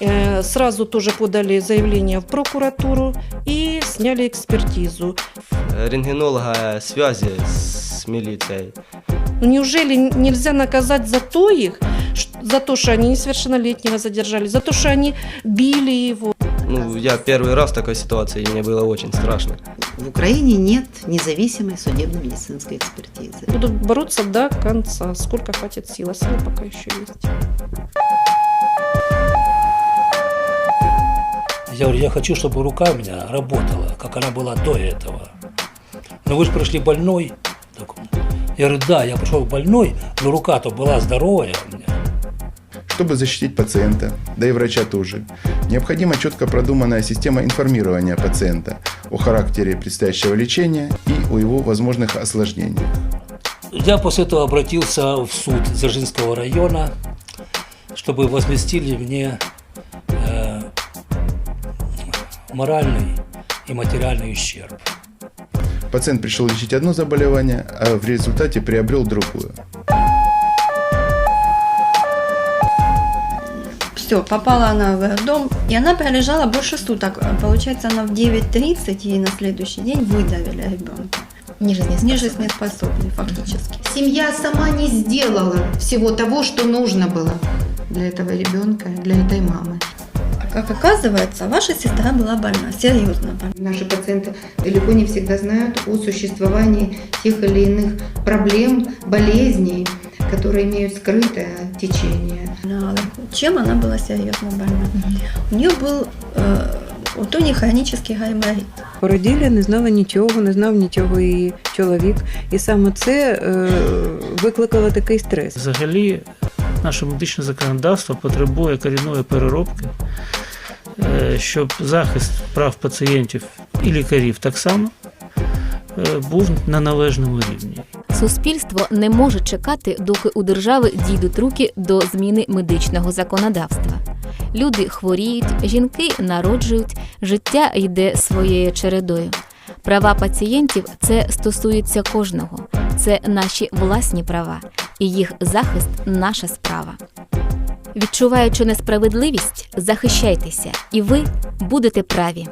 Э, Сразу тоже подали заявление в прокуратуру и сняли экспертизу. рентгенолога связи с милицией. Ну неужели нельзя наказать за то их, за то, что они несовершеннолетнего задержали, за то, что они били его? Ну, я первый раз в такой ситуации, и мне было очень страшно. В Украине нет независимой судебно-медицинской экспертизы. Буду бороться до конца, сколько хватит сил, а силы пока еще есть. Я говорю, я хочу, чтобы рука у меня работала, как она была до этого. Но вы же пришли больной. Я говорю, да, я пришел больной, но рука-то была здоровая у меня. Чтобы защитить пациента, да и врача тоже, необходима четко продуманная система информирования пациента о характере предстоящего лечения и о его возможных осложнениях. Я после этого обратился в суд Дзержинского района, чтобы возместили мне моральный и материальный ущерб. Пациент пришел лечить одно заболевание, а в результате приобрел другое. Все, попала она в роддом, и она пролежала больше суток. Получается, она в 9.30 ей на следующий день выдавили ребенка. Не жизнеспособный. Нежизнеспособный фактически. Семья сама не сделала всего того, что нужно было для этого ребенка, для этой мамы. Как оказывается, ваша сестра была больна, серьезно больна. Наши пациенты далеко не всегда знают о существовании тех или иных проблем, болезней, которые имеют скрытое течение. На- Чем она была серьезно больна? У нее был э, у Тоні хронічний гайморит. Породілля не знала нічого, не знав нічого її чоловік. І саме це е, викликало такий стрес. Взагалі, наше медичне законодавство потребує корінної переробки, е, щоб захист прав пацієнтів і лікарів так само е, був на належному рівні. Суспільство не може чекати, доки у держави дійдуть руки до зміни медичного законодавства. Люди хворіють, жінки народжують, життя йде своєю чередою. Права пацієнтів це стосується кожного. Це наші власні права, і їх захист наша справа. Відчуваючи несправедливість, захищайтеся, і ви будете праві.